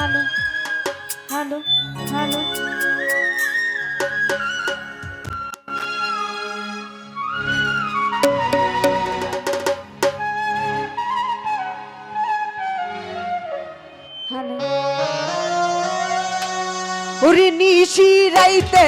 Hello hello hello ওরে নিশি রাইতে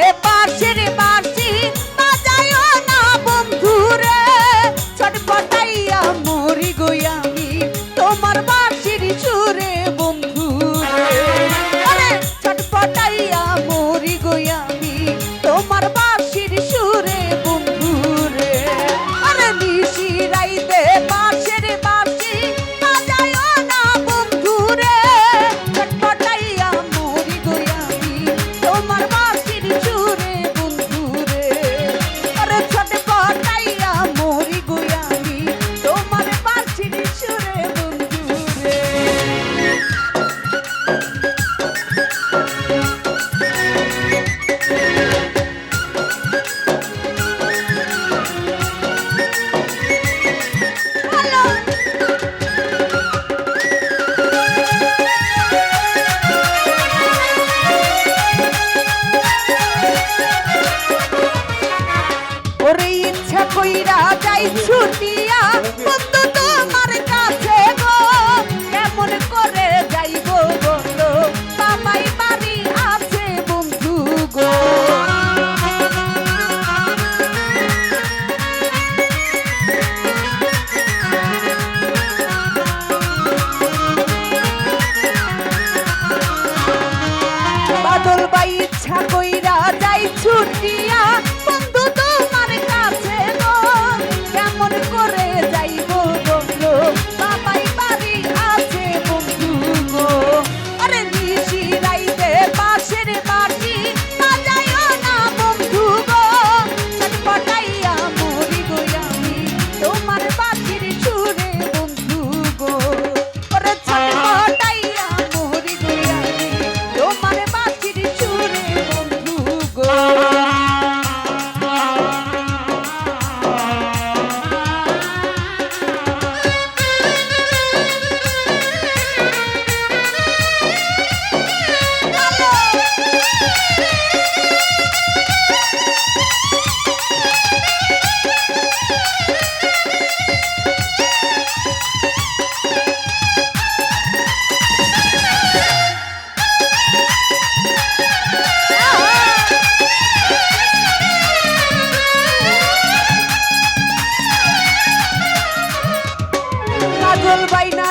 Kadal Vaina.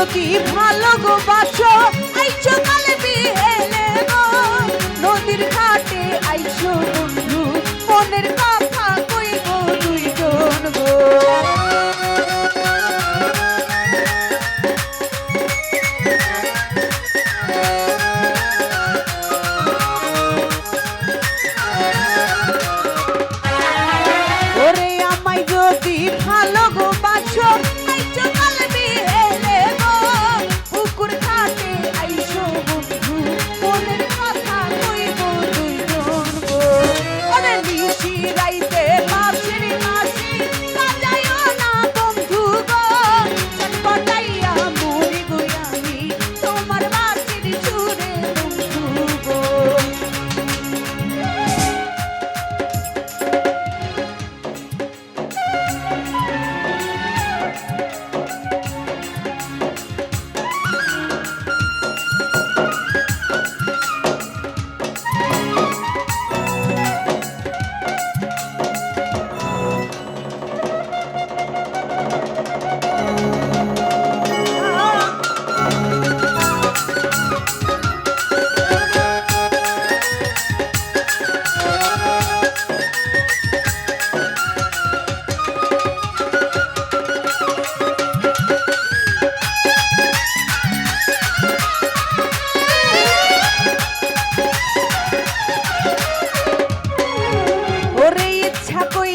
যদি ভালো গো বাসো? আইছো কাল বিহেলে গো নদীর ঘাটে আইছো বন্ধু মনের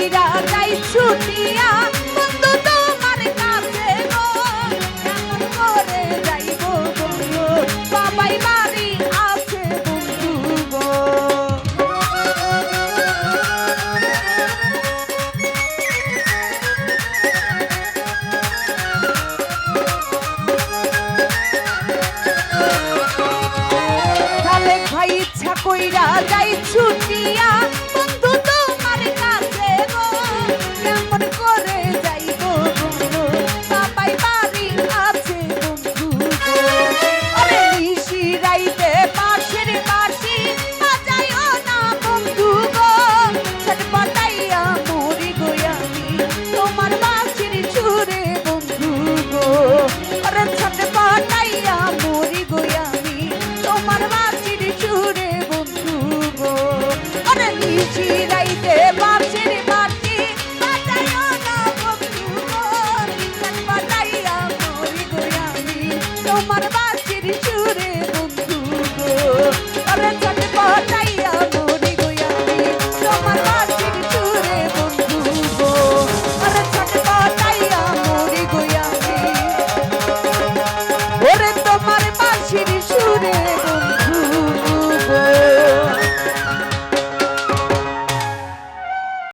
কইরা যাই ছুটি